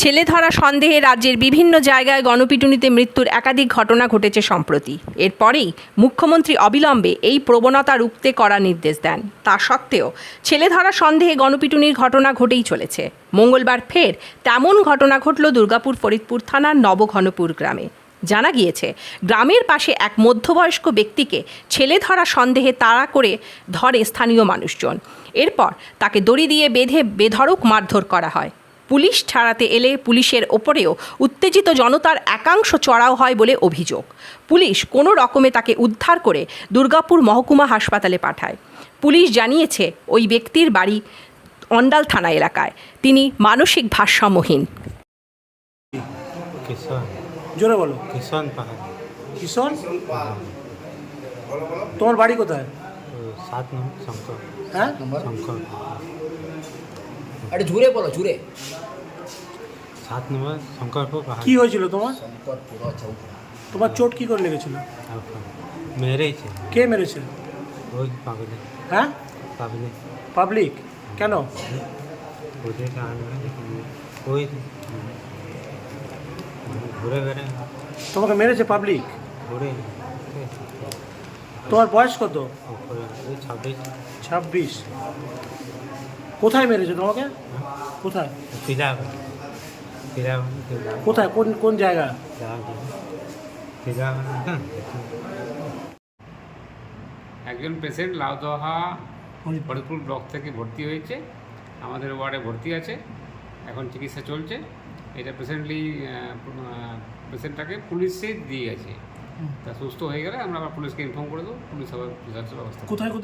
ছেলে ধরা সন্দেহে রাজ্যের বিভিন্ন জায়গায় গণপিটুনিতে মৃত্যুর একাধিক ঘটনা ঘটেছে সম্প্রতি। এরপরেই মুখ্যমন্ত্রী অবিলম্বে এই প্রবণতা রুখতে করা নির্দেশ দেন। তা সত্ত্বেও ছেলে ধরা সন্দেহে গণপিটুনির ঘটনা ঘটেই চলেছে। মঙ্গলবার ফের তেমন ঘটনা ঘটল দুর্গাপুর ফরিদপুর থানার নবঘনপুর গ্রামে। জানা গিয়েছে, গ্রামের পাশে এক মধ্যবয়স্ক ব্যক্তিকে ছেলে ধরা সন্দেহে তাড়া করে ধরে স্থানীয় মানুষজন। এরপর তাকে দড়ি দিয়ে বেঁধে বেধড়ক মারধর করা হয়। পুলিশ ছাড়াতে এলে পুলিশের ওপরেও উত্তেজিত জনতার একাংশ চড়াও হয় বলে অভিযোগ। পুলিশ কোনো রকমে তাকে উদ্ধার করে দুর্গাপুর মহকুমা হাসপাতালে পাঠায়। পুলিশ জানিয়েছে ওই ব্যক্তির বাড়ি অন্ডাল থানা এলাকায়। তিনি মানসিক ভারসাম্যহীন। জোরে বলো। কিষণ পাহাড়। কিশোর তোমার বাড়ি কোথায়? সাত নম্বর শঙ্কর। হ্যাঁ? শঙ্কর আরে জুড়ে বলো জুড়ে। সাত নম্বর শঙ্করপুর পাহাড়। কি হয়েছিল তোমার? শঙ্করপুর আচ্ছা তোমার চোট কি করে লেগেছিল? মেরেছে। কে মেরেছে? ওই পাগলে। হ্যাঁ? পাগলে পাবলিক? কেন? ওদের ওই ঘুরে ঘুরে তোমাকে মেরেছে পাবলিক? ঘুরে। তোমার বয়স কত? ছাব্বিশ। ছাব্বিশ। কোথায় মেরেছে তোমাকে? কোথায়? কোথায়? কোন কোন জায়গা? একজন পেশেন্ট লাউদোহা ফরিদপুর ব্লক থেকে ভর্তি হয়েছে। আমাদের ওয়ার্ডে ভর্তি আছে। এখন চিকিৎসা চলছে। এটা পেশেন্টলি পেশেন্টটাকে পুলিশে দিয়ে গেছে তা সুস্থ হয়ে গেলে আমরা আবার পুলিশকে ইনফর্ম করে দেবো। পুলিশ আবার ব্যবস্থা কোথায় কোথায়?